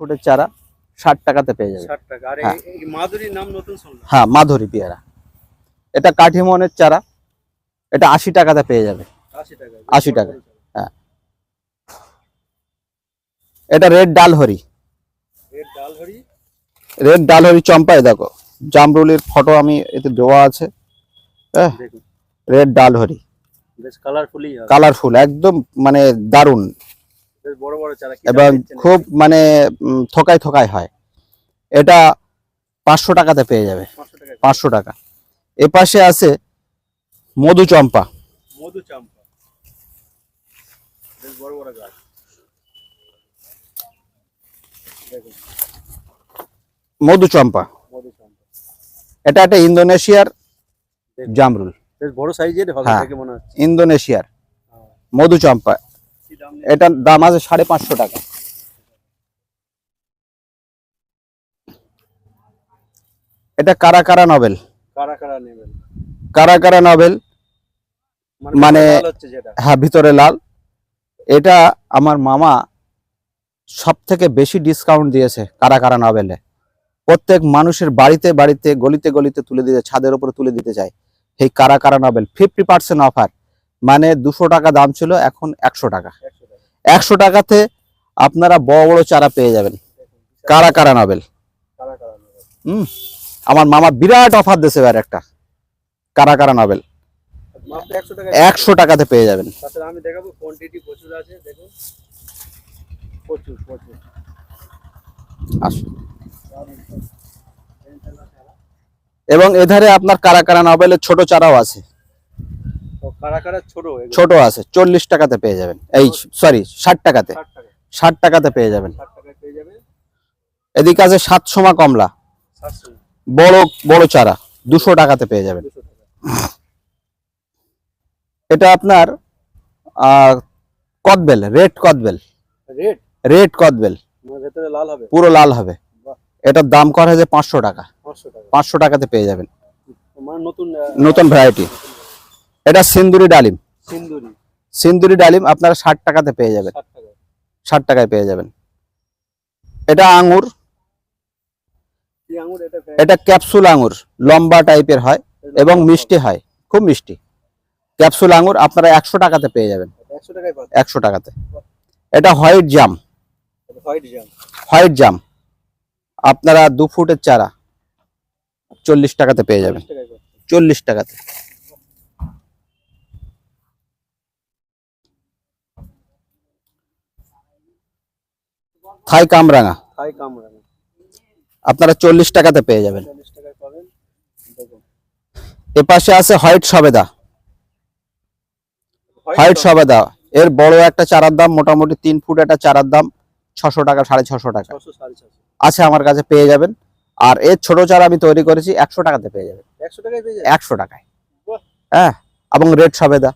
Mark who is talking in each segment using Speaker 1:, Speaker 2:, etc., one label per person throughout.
Speaker 1: ফুটের চারা ষাট টাকাতে পেয়ে যাবে।
Speaker 2: ষাট টাকা। আর
Speaker 1: হ্যাঁ।
Speaker 2: এই- এই মাধুরীর নাম নতুন শুনলাম।
Speaker 1: হ্যাঁ মাধুরী পেয়ারা। এটা কাঠিমনের চারা। এটা আশি টাকাতে পেয়ে যাবে।
Speaker 2: আশি টাকা।
Speaker 1: হ্যাঁ। এটা রেড
Speaker 2: ডাল হরি
Speaker 1: রেড ডাল হরি চম্পায় দেখো। জামরুলির ফটো আমি এতে দেওয়া আছে। হ্যাঁ। রেড
Speaker 2: ডাল হরি
Speaker 1: কালারফুল একদম মানে দারুণ।
Speaker 2: বড় বড় চারা
Speaker 1: এবং খুব মানে থোকায় থোকায় হয়। এটা পাঁচশো টাকাতে পেয়ে যাবে। পাঁচশো টাকা। এ পাশে আছে মধু চম্পা।
Speaker 2: মধু চাম্পা। বেশ বড় বড় গাছ।
Speaker 1: মধু চম্পা। এটা একটা ইন্দোনেশিয়ার জামরুল।
Speaker 2: বেশ বড় সাইজের হবে
Speaker 1: হ্যাঁ।
Speaker 2: মনে হচ্ছে।
Speaker 1: ইন্দোনেশিয়ার।
Speaker 2: হ্যাঁ।
Speaker 1: মধু চম্পা। এটার দাম আছে সাড়ে পাঁচশো টাকা। এটা কারা কারা নভেল
Speaker 2: কারা কারা নেবেন?
Speaker 1: কারা কারা নভেল মানে-
Speaker 2: যেটা?
Speaker 1: হ্যাঁ ভিতরে লাল। এটা আমার মামা সব থেকে বেশি ডিসকাউন্ট দিয়েছে কারা কারা নভেলে প্রত্যেক মানুষের বাড়িতে বাড়িতে গলিতে গলিতে তুলে দিতে ছাদের উপরে তুলে দিতে চায়। এই কারা কারা নভেল ফিফটি পার্সেন্ট অফার মানে দুশো টাকা দাম ছিল, এখন একশো টাকা। একশো টাকাতে আপনারা বড় বড় চারা পেয়ে যাবেন। কারা কারা
Speaker 2: কারা
Speaker 1: হুম? আমার মামা বিরাট অফার দিয়েছে এবার একটা। কারা কারা নভেল
Speaker 2: মাত্র 100 টাকা
Speaker 1: একশো টাকাতে পেয়ে যাবেন। এবং এধারে আপনার কারা কারা নভেলের ছোট চারাও আছে।
Speaker 2: ছোট
Speaker 1: আছে চল্লিশ টাকাতে পেয়ে যাবেন। এই সরি ষাট টাকাতে। ষাট টাকাতে পেয়ে যাবেন।
Speaker 2: 60 টাকায় পেয়ে যাবে
Speaker 1: এদিকে আছে সাতশোমা কমলা। বড় বড় চারা দুশো টাকাতে পেয়ে যাবেন। এটা আপনার কদবেল রেড কদবেল। রেড? কদবেল।
Speaker 2: মানে
Speaker 1: পুরো লাল হবে। এটার দাম করা হয়েছে পাঁচশো টাকা। পাঁচশো টাকাতে পেয়ে যাবেন।
Speaker 2: মানে নতুন
Speaker 1: ভ্যারাইটি এটা সিন্দুরি ডালিম।
Speaker 2: সিন্দুরি।
Speaker 1: সিন্দুরি ডালিম আপনারা ষাট টাকাতে পেয়ে যাবেন। ষাট টাকায়। পেয়ে যাবেন। এটা আঙ্গুর
Speaker 2: আঙুর এটা
Speaker 1: ক্যাপসুল আঙুর। লম্বা টাইপের হয় এবং মিষ্টি হয়। খুব মিষ্টি। ক্যাপসুল আঙুর আপনারা একশো টাকাতে পেয়ে যাবেন।
Speaker 2: 100 টাকায় পাচ্ছে
Speaker 1: একশো টাকাতে। এটা হোয়াইট জাম।
Speaker 2: হোয়াইট জাম।
Speaker 1: আপনারা দু ফুটের চারা চল্লিশ টাকাতে পেয়ে যাবেন।
Speaker 2: 40 টাকায় পাচ্ছে
Speaker 1: চল্লিশ টাকাতে। থাই কামরাঙা।
Speaker 2: হাই কামরা
Speaker 1: আপনারা চল্লিশ টাকাতে পেয়ে যাবেন।
Speaker 2: 40 টাকায় পাবেন। দেখুন।
Speaker 1: এ পাশে আছে হোয়াইট সবেদা। হোয়াইট সবেদা। এর বড় একটা চারার দাম মোটামুটি তিন ফুট একটা চারার দাম ছশো টাকা সাড়ে ছশো টাকা।
Speaker 2: 600 650
Speaker 1: আছে আমার কাছে পেয়ে যাবেন। আর এর ছোট চারা আমি তৈরি করেছি একশো টাকাতে পেয়ে যাবেন।
Speaker 2: 100 টাকায় পেয়ে যাবে
Speaker 1: একশো টাকায়। হ্যাঁ এবং রেড সবেদা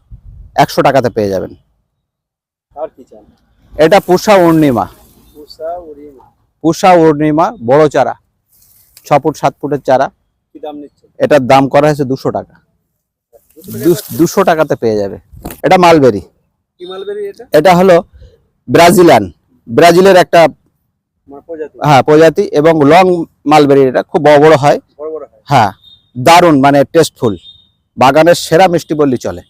Speaker 1: একশো টাকাতে পেয়ে যাবেন।
Speaker 2: আর কি চান?
Speaker 1: এটা পুষা পূর্ণিমা
Speaker 2: পুষা
Speaker 1: পুষা পূর্ণিমা বড় চারা ছ ফুট সাত ফুটের চারা। এটার দাম করা হয়েছে দুশো টাকা। দুশো টাকাতে পেয়ে যাবে। এটা মালবেরি।
Speaker 2: মালবেরি এটা?
Speaker 1: হলো ব্রাজিলান। ব্রাজিলের একটা
Speaker 2: মানে
Speaker 1: হ্যাঁ প্রজাতি এবং লং মালবেরি এটা খুব বড় বড় হয়।
Speaker 2: হয়।
Speaker 1: দারুণ মানে টেস্টফুল বাগানের সেরা মিষ্টি বললি চলে।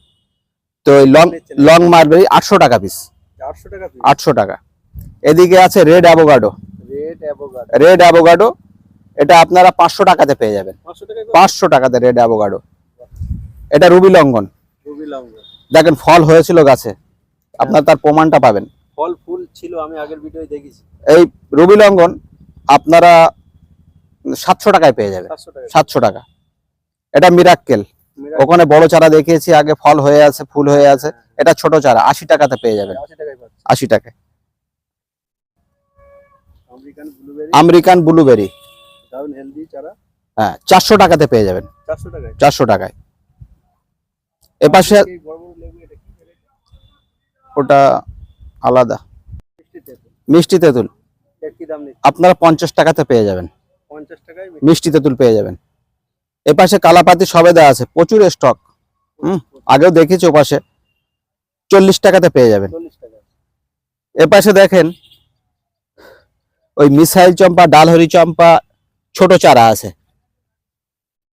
Speaker 1: তো এই লং লং মালবেরি আটশো টাকা পিস
Speaker 2: 800 টাকা
Speaker 1: আটশো টাকা। এদিকে আছে red avocado
Speaker 2: red avocado
Speaker 1: red avocado এটা আপনারা পাঁচশো টাকাতে পেয়ে যাবেন। পাঁচশো টাকাতে রেড অ্যাভোগাডো এটা রুবি লঙ্ঘন। দেখেন ফল হয়েছিল গাছে। আপনার তার প্রমাণটা পাবেন।
Speaker 2: ফল ফুল ছিল আমি আগের ভিডিওয় দেখেছি
Speaker 1: এই রুবি লঙ্ঘন আপনারা সাতশো টাকায় পেয়ে যাবেন। সাতশো টাকা। এটা মিরাক্কেল ওখানে বড় চারা দেখিয়েছি আগে ফল হয়ে আছে ফুল হয়ে আছে। এটা ছোট চারা আশি টাকাতে পেয়ে যাবেন।
Speaker 2: 80 টাকায়
Speaker 1: আশি টাকায়।
Speaker 2: American blueberry.
Speaker 1: হ্যাঁ চারশো টাকাতে পেয়ে যাবেন। চারশো টাকায়? এপাশে? ওটা আলাদা।
Speaker 2: মিষ্টি তেঁতুল।
Speaker 1: আপনারা পঞ্চাশ টাকাতে পেয়ে যাবেন। মিষ্টি তেঁতুল পেয়ে যাবেন। এপাশে কালাপাতি সবেদা আছে প্রচুর স্টক হুম আগেও দেখেছি ওপাশে চল্লিশ টাকাতে পেয়ে যাবেন।
Speaker 2: 40 টাকা।
Speaker 1: এপাশে দেখেন ওই মিসাইল চম্পা ডালহরি চম্পা ছোট চারা আছে।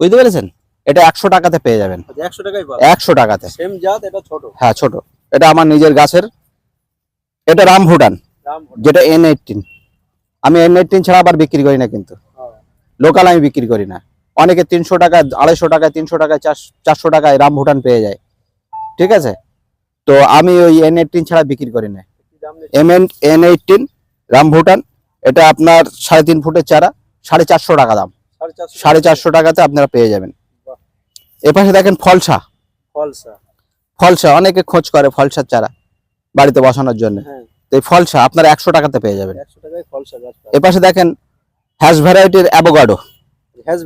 Speaker 1: বুঝতে পেরেছেন? এটা একশো টাকাতে পেয়ে যাবেন।
Speaker 2: আচ্ছা একশো
Speaker 1: টাকাতে। হ্যাঁ ছোট। এটা আমার নিজের গাছের। এটা রাম ভুটান যেটা এন এইটিন আমি এন এইটিন ছাড়া আবার বিক্রি করি না কিন্তু। লোকাল আমি বিক্রি করি না। অনেকে তিনশো টাকা আড়াইশো টাকায় তিনশো টাকায় চারশো চারশো টাকায় রাম ভুটান পেয়ে যায়। ঠিক আছে? তো আমি ওই এন এইটিন ছাড়া বিক্রি করি না। M N N eighteen Ram Bhutan এটা আপনার সাড়ে তিন ফুটের চারা সাড়ে চারশো টাকা দাম।
Speaker 2: সাড়ে চারশো
Speaker 1: টাকাতে আপনারা পেয়ে যাবেন। এপাশে দেখেন ফলসা।
Speaker 2: ফলসা।
Speaker 1: ফলসা অনেকে খোঁজ করে ফলসার চারা বাড়িতে বসানোর জন্য।
Speaker 2: হ্যাঁ।
Speaker 1: তো এই ফলসা আপনারা একশো টাকাতে পেয়ে যাবেন। এপাশে দেখেন হ্যাশ ভ্যারাইটির অ্যাভোগাডো।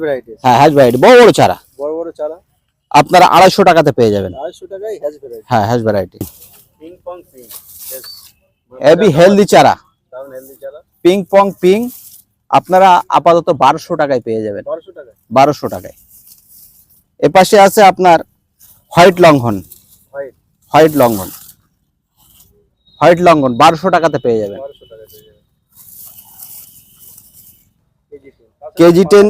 Speaker 2: ভ্যারাইটিস
Speaker 1: হ্যাঁ হ্যাশ ভ্যারাইটি বড় বড় চারা।
Speaker 2: বড় বড় চারা।
Speaker 1: আপনারা আড়াইশো টাকাতে পেয়ে যাবেন।
Speaker 2: আড়াইশো টাকায় হ্যাজ ভ্যারাইটি।
Speaker 1: হ্যাঁ হ্যাশ ভ্যারাইটি।
Speaker 2: দারুণ হেলদি চারা।
Speaker 1: পিং পং পিং আপনারা আপাতত বারোশো টাকায় পেয়ে যাবেন।
Speaker 2: বারোশো টাকা
Speaker 1: বারোশো টাকায়। এপাশে আছে আপনার হোয়াইট লঙ্ঘন।
Speaker 2: হোয়াইট?
Speaker 1: লঙ্ঘন। হোয়াইট লঙ্ঘন বারোশো টাকাতে পেয়ে যাবেন।
Speaker 2: KG ten.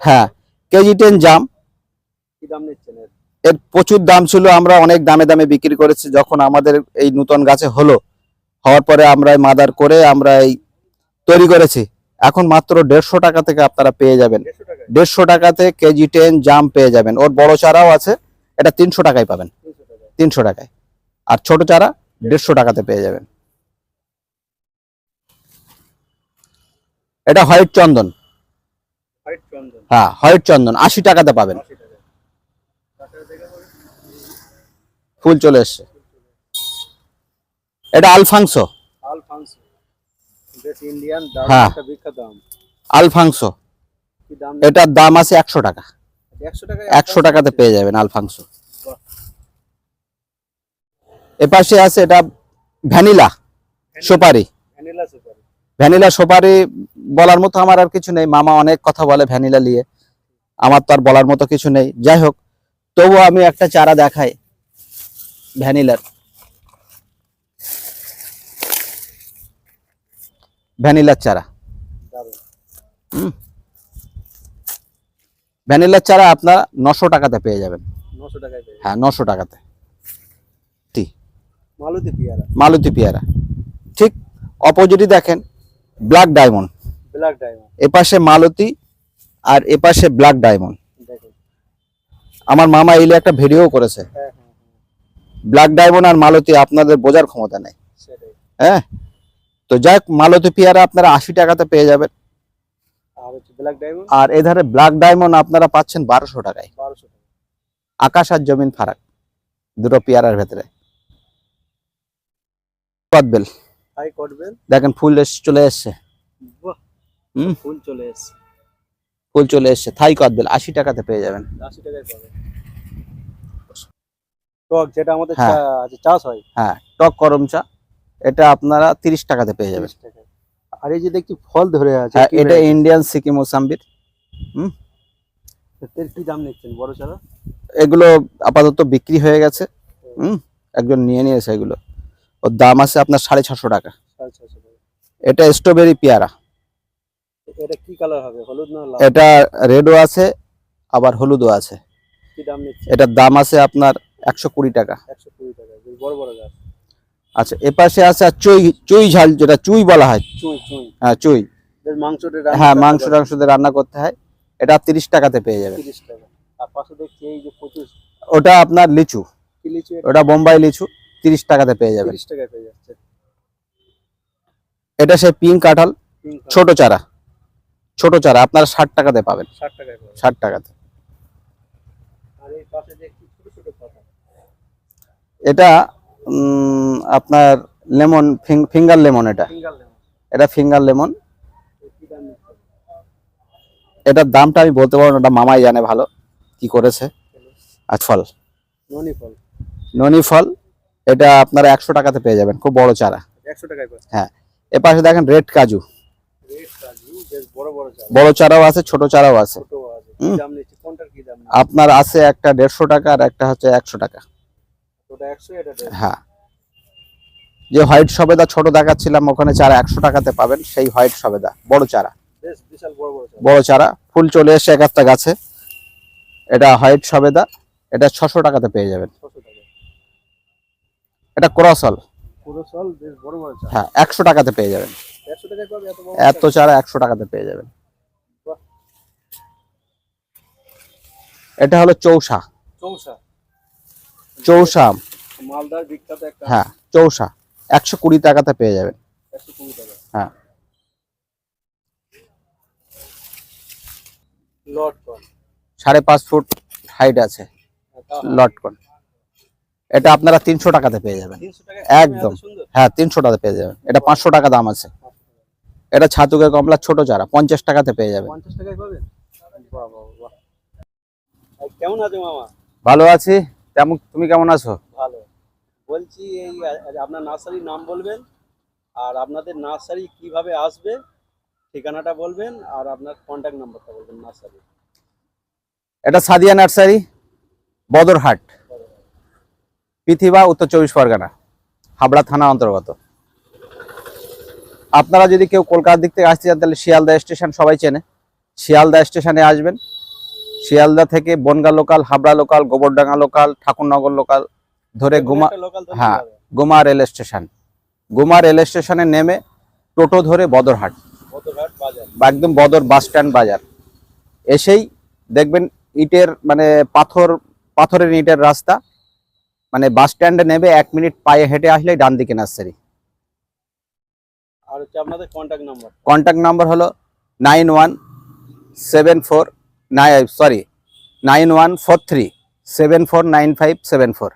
Speaker 1: হ্যাঁ কেজি টেন জাম।
Speaker 2: এর
Speaker 1: প্রচুর দাম ছিল আমরা অনেক দামে দামে বিক্রি করেছি যখন আমাদের এই নতুন গাছে হলো। হওয়ার পরে আমরা মাদার করে আমরা এই তৈরি করেছি। এখন মাত্র দেড়শো টাকা থেকে আপনারা পেয়ে যাবেন।
Speaker 2: দেড়শো
Speaker 1: টাকাতে কেজি টেন জাম পেয়ে যাবেন। ওর বড় চারাও আছে এটা তিনশো টাকায় পাবেন।
Speaker 2: তিনশো টাকায়।
Speaker 1: আর ছোট চারা দেড়শো টাকাতে পেয়ে যাবেন। এটা হোয়াইট চন্দন। হ্যাঁ হোয়াইট চন্দন আশি টাকাতে পাবেন। ফুল চলে এসছে। এটা আলফাংসো।
Speaker 2: আলফান্সো বেশ ইন্ডিয়ান
Speaker 1: হ্যাঁ। আলফাংসো।
Speaker 2: কি দাম
Speaker 1: এটার দাম আছে একশো টাকা।
Speaker 2: একশো
Speaker 1: টাকাতে পেয়ে যাবেন আলফাংসো। এপাশে আছে এটা ভ্যানিলা সুপার।
Speaker 2: ভ্যানিলা সুপারি
Speaker 1: বলার মতো আমার আর কিছু নেই। মামা অনেক কথা বলে ভ্যানিলা নিয়ে। আমার তো আর বলার মতো কিছু নেই। যাই হোক তবুও আমি একটা চারা দেখাই ভ্যানিলার। ভ্যানিলার চারা।
Speaker 2: দারুণ
Speaker 1: ভ্যানিলার চারা আপনার নশো টাকাতে পেয়ে যাবেন। হ্যাঁ নশো টাকাতে। টি।
Speaker 2: মালতী পেয়ারা।
Speaker 1: মালতী পেয়ারা। ঠিক অপোজিটই দেখেন ব্ল্যাক ডায়মন্ড।
Speaker 2: Black diamond.
Speaker 1: এপাশে মালতী আর এপাশে ব্ল্যাক ডায়মন্ড। আমার মামা এলে একটা ভিডিও করেছে।
Speaker 2: হ্যাঁ হ্যাঁ হ্যাঁ।
Speaker 1: ব্ল্যাক ডায়মন্ড আর মালতী আপনাদের বোঝার ক্ষমতা নেই। হ্যাঁ? তো যাই হোক, মালতী পেয়ারা আপনারা আশি টাকাতে পেয়ে যাবেন।
Speaker 2: আর ব্ল্যাক ডায়মন্ড
Speaker 1: আর এধারে ব্ল্যাক ডায়মন্ড আপনারা পাচ্ছেন বারোশো টাকায়। আকাশ আর জমিন ফারাক দুটো পেয়ারার ভেতরে। কদবেল দেখেন ফুল চলে এসছে। হুম।
Speaker 2: ফুল চলে এসছে।
Speaker 1: ফুল চলে এসছে। থাই কদবেল আশি টাকাতে পেয়ে যাবেন।
Speaker 2: আশি টাকায় পাবে টক যেটা আমাদের
Speaker 1: হ্যাঁ।
Speaker 2: চাষ হয়।
Speaker 1: হ্যাঁ টক করম চা। এটা আপনারা তিরিশ টাকাতে পেয়ে যাবেন।
Speaker 2: আর এই যে দেখছি ফল ধরে আছে
Speaker 1: হ্যাঁ এটা ইন্ডিয়ান সিকিম মোসাম্বির
Speaker 2: এর কি দাম নিচ্ছেন বড় চারা
Speaker 1: এগুলো আপাতত বিক্রি হয়ে গেছে। হুম? একজন নিয়ে নিয়েছে এগুলো। ওর দাম আছে আপনার সাড়ে ছশো টাকা। এটা স্ট্রবেরি পেয়ারা।
Speaker 2: এটা কি কালার হবে হলুদ না লাল?
Speaker 1: এটা রেডও আছে আবার হলুদও আছে।
Speaker 2: কি দাম নিচ্ছে
Speaker 1: এটার দাম আছে আপনার একশো কুড়ি টাকা।
Speaker 2: একশো কুড়ি টাকা বড় বড় গাছ।
Speaker 1: আচ্ছা এপাশে আছে চুই চুই ঝাল যেটা চুই বলা হয়।
Speaker 2: চুই চুই।
Speaker 1: হ্যাঁ চুই। হ্যাঁ মাংস টাংস দিয়ে রান্না করতে হয়। এটা তিরিশ টাকাতে পেয়ে যাবেন
Speaker 2: তিরিশ টাকা। আর পাশে দেখছি এই যে প্রচুর
Speaker 1: ওটা আপনার লিচু।
Speaker 2: কি লিচু
Speaker 1: ওটা বোম্বাই লিচু। তিরিশ টাকাতে পেয়ে
Speaker 2: যাচ্ছে।
Speaker 1: এটা সে পিঙ্ক কাঁঠাল। ছোট চারা। ছোট চারা। আপনারা ষাট টাকাতে পাবেন।
Speaker 2: ষাট
Speaker 1: টাকাতে।
Speaker 2: আর এই পাশে দেখছি ছোট ছোট পাতা
Speaker 1: এটা আপনার লেমন ফিঙ্গার লেমন এটা। এটা ফিঙ্গার লেমন। এটার দামটা আমি বলতে পারব না ওটা মামাই জানে ভালো কি করেছে। আর ফল।
Speaker 2: ননি ফল।
Speaker 1: ননি ফল এটা আপনারা একশো টাকাতে পেয়ে যাবেন খুব বড় চারা। হ্যাঁ এপাশে দেখেন রেড কাজু।
Speaker 2: বড় বড় চারা।
Speaker 1: বড় চারাও আছে ছোট চারাও আছে। আপনার আছে একটা দেড়শো টাকা আর একটা হচ্ছে একশো টাকা
Speaker 2: ওটা একশো এটা দেড়শো।
Speaker 1: হ্যাঁ। যে হোয়াইট সবেদা ছোট দেখাচ্ছিলাম ওখানে চারা একশো টাকাতে পাবেন সেই হোয়াইট সবেদা বড় চারা।
Speaker 2: বড় চারা।
Speaker 1: ফুল চলে এসছে এক একটা গাছে। এটা হোয়াইট সবেদা এটা ছশো টাকাতে পেয়ে যাবেন। এটা ক্রসল। হ্যাঁ একশো টাকাতে পেয়ে যাবেন।
Speaker 2: এত
Speaker 1: চারা। একশো টাকাতে পেয়ে যাবেন। এটা হলো চৌসা।
Speaker 2: চৌসা।
Speaker 1: চৌসা।
Speaker 2: মালদার বিখ্যাত একটা
Speaker 1: হ্যাঁ চৌসা। একশো কুড়ি টাকাতে পেয়ে যাবেন।
Speaker 2: একশো কুড়ি টাকা।
Speaker 1: হ্যাঁ।
Speaker 2: লট কন।
Speaker 1: সাড়ে পাঁচ ফুট হাইট আছে।
Speaker 2: হ্যাঁ,
Speaker 1: লটকন এটা আপনারা তিনশো টাকাতে পেয়ে যাবেন। একদম। হ্যাঁ তিনশো টাকাতে পেয়ে যাবেন। এটা পাঁচশো টাকা দাম আছে। এটা ছাতুকের কমলা ছোট চারা পঞ্চাশ টাকাতে পেয়ে যাবেন।
Speaker 2: পঞ্চাশ টাকায় পাবেন? বাহ বাহ বাহ কেমন আছে মামা?
Speaker 1: ভালো আছি। তেমন তুমি কেমন আছো?
Speaker 2: বলছি এই আপনার নার্সারির নাম বলবেন আর আপনাদের নার্সারি কীভাবে আসবে ঠিকানাটা বলবেন আর আপনার কন্ট্যাক্ট নাম্বারটা বলবেন নার্সারি।
Speaker 1: এটা সাদিয়া নার্সারি, বদরহাট, পৃথিবা, উত্তর চব্বিশ পরগনা, হাবড়া থানা অন্তর্গত। আপনারা যদি কেউ কলকাতার দিক থেকে আসতে চান, তাহলে শিয়ালদা স্টেশন সবাই চেনে। শিয়ালদা স্টেশনে আসবেন। শিয়ালদা থেকে Bongaon local, Habra local, Gobardanga local, Thakurnagar local ধরে গুমা হ্যাঁ। Guma rail station. Guma rail স্টেশনে নেমে টোটো ধরে বদরহাট। বা একদম বদর বাস স্ট্যান্ড বাজার। এসেই দেখবেন ইটের মানে পাথর পাথরের ইটের রাস্তা। মানে বাস স্ট্যান্ডে নেবে এক মিনিট পায়ে হেঁটে আসলেই ডান দিকে নার্সারি।
Speaker 2: আর হচ্ছে আপনাদের কন্ট্যাক্ট নাম্বার
Speaker 1: হলো nine one seven four sorry nine one four three seven four nine five seven four.